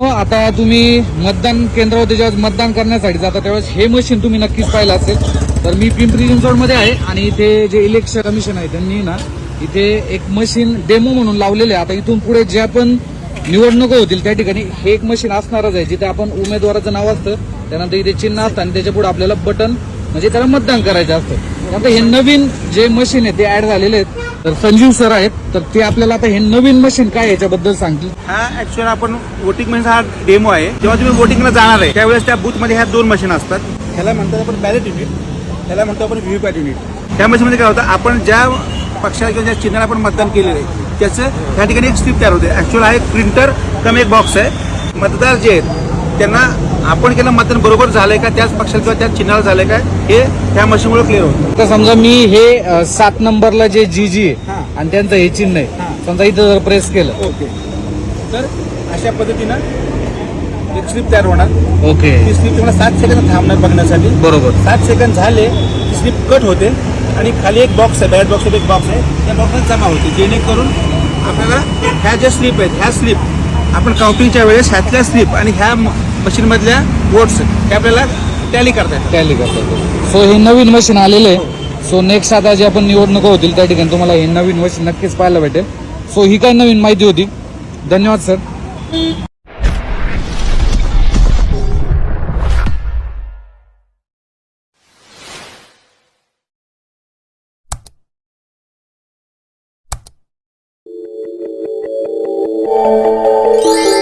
हो, आता तुम्ही मतदान केंद्रावरती जेव्हा मतदान करण्यासाठी जाता त्यावेळेस हे मशीन तुम्ही नक्कीच पाहिलं असेल. तर मी पिंपरी चिंचवडमध्ये आहे आणि इथे जे इलेक्शन कमिशन आहे त्यांनी ना इथे एक मशीन डेमो म्हणून लावलेले आहे. आता इथून पुढे ज्या पण निवडणुका होतील त्या ठिकाणी हे एक मशीन असणारच आहे जिथे आपण उमेदवाराचं नाव असतं त्यानंतर इथे चिन्ह असतं आणि त्याच्या पुढे आपल्याला बटन म्हणजे त्याला मतदान करायचं असतं. त्यानंतर हे नवीन जे मशीन आहे ते ऍड झालेले आहेत. तर संजीव सर आहेत तर ते आपल्याला आता हे नवीन मशीन काय याच्याबद्दल सांगतील? हा ऍक्च्युअली आपण वोटिंग मशीन हा डेमो आहे. जेव्हा तुम्ही वोटिंगला जाणार आहे त्यावेळेस त्या booth मध्ये ह्या दोन मशीन असतात. ह्याला म्हणतात आपण बॅलेट युनिट ह्याला म्हणतो आपण व्हीव्हीपॅट युनिट त्या मशीनमध्ये काय होतं आपण ज्या पक्षाला किंवा ज्या चिन्हाला आपण मतदान केलेलं आहे त्याचं त्या ठिकाणी एक स्लिप तयार होते. ऍक्च्युअल हा एक प्रिंटर कम एक बॉक्स आहे. मतदार जे आहेत त्यांना आपण केलं मतदान बरोबर झालंय का? त्याच पक्षाला किंवा त्याच चिन्हाला झालंय का? हे त्या मशीनमुळे क्लिअर होतं. आता समजा मी हे अ, सात नंबरला जे जी जी आहे. आणि त्यांचं हे चिन्ह आहे. समजा इथं जर प्रेस केलं. ओके. तर अशा पद्धतीनं एक स्लिप तयार होणार. ओके. ती स्लिप तुम्हाला सात सेकंद थांबणार बघण्यासाठी. बरोबर. सात सेकंद झाले की स्लिप कट होते. आणि खाली एक बॉक्स आहे बॅट बॉक्स एक बॉक्स आहे. त्या बॉक्समध्ये जमा होते. जेणेकरून आपल्याला ह्या ज्या स्लिप आहेत ह्या स्लिप आपण काउंटिंगच्या वेळेस ह्यातल्या स्लिप आणि ह्या मशीनमधल्या वोट्स हे आपल्याला टॅली करता येतात. टॅली करतात सो हे नवीन मशीन आलेलं आहे. सो नेक्स्ट आता जे आपण निवडणुका होतील त्या ठिकाणी तुम्हाला हे नवीन मशीन नक्कीच पाहायला भेटेल. सो ही काय नवीन माहिती होती. धन्यवाद सर Thank you. Bye.